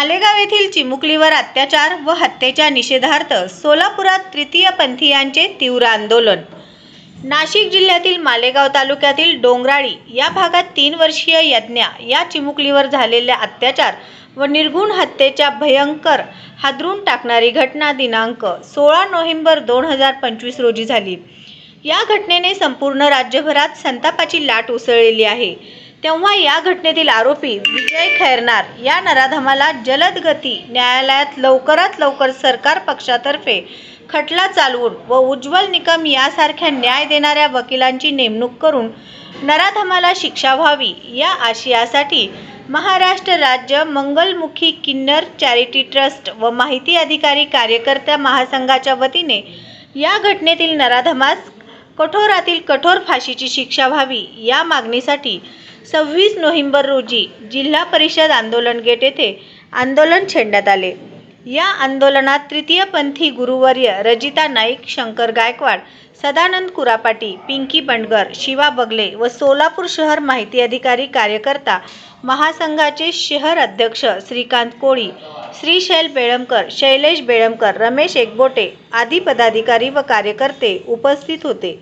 मालेगाव येथील चिमुकलीवर अत्याचार व हत्येच्या निषेधार्थ सोलापुरात तृतीयपंथीयांचे तीव्र आंदोलन. नाशिक जिल्ह्यातील मालेगाव तालुक्यातील डोंगराळी या भागात तीन वर्षीय यज्ञा या चिमुकलीवर झालेल्या अत्याचार व निर्गुण हत्येच्या भयंकर हादरून टाकणारी घटना दिनांक सोळा नोव्हेंबर दोन हजार पंचवीस रोजी झाली. या घटनेने संपूर्ण राज्यभरात संतापाची लाट उसळलेली आहे. तेव्हा या घटनेतील आरोपी विजय खैरनार या नराधमाला जलद गती न्यायालयात लवकरात लवकर सरकार पक्षातर्फे खटला चालवून व उज्ज्वल निकम यासारख्या न्याय देणाऱ्या वकिलांची नेमणूक करून नराधमाला शिक्षा व्हावी या आशयासाठी महाराष्ट्र राज्य मंगलमुखी किन्नर चॅरिटी ट्रस्ट व माहिती अधिकारी कार्यकर्त्या महासंघाच्या वतीने या घटनेतील नराधमास कठोरातील कठोर फाशीची शिक्षा व्हावी या मागणीसाठी सव्वीस नोव्हेंबर रोजी जिल्हा परिषद आंदोलन गेट येथे आंदोलन छेडण्यात आले. या आंदोलनात तृतीयपंथी गुरुवर्य रजिता नाईक शंकर गायकवाड सदानंद कुरापाटी पिंकी बंडगर शिवा बगले व सोलापूर शहर माहिती अधिकारी कार्यकर्ता महासंघाचे शहर अध्यक्ष श्रीकांत कोळी श्रीशैल बेळमकर शैलेश बेळमकर रमेश एकबोटे आदी पदाधिकारी व कार्यकर्ते उपस्थित होते.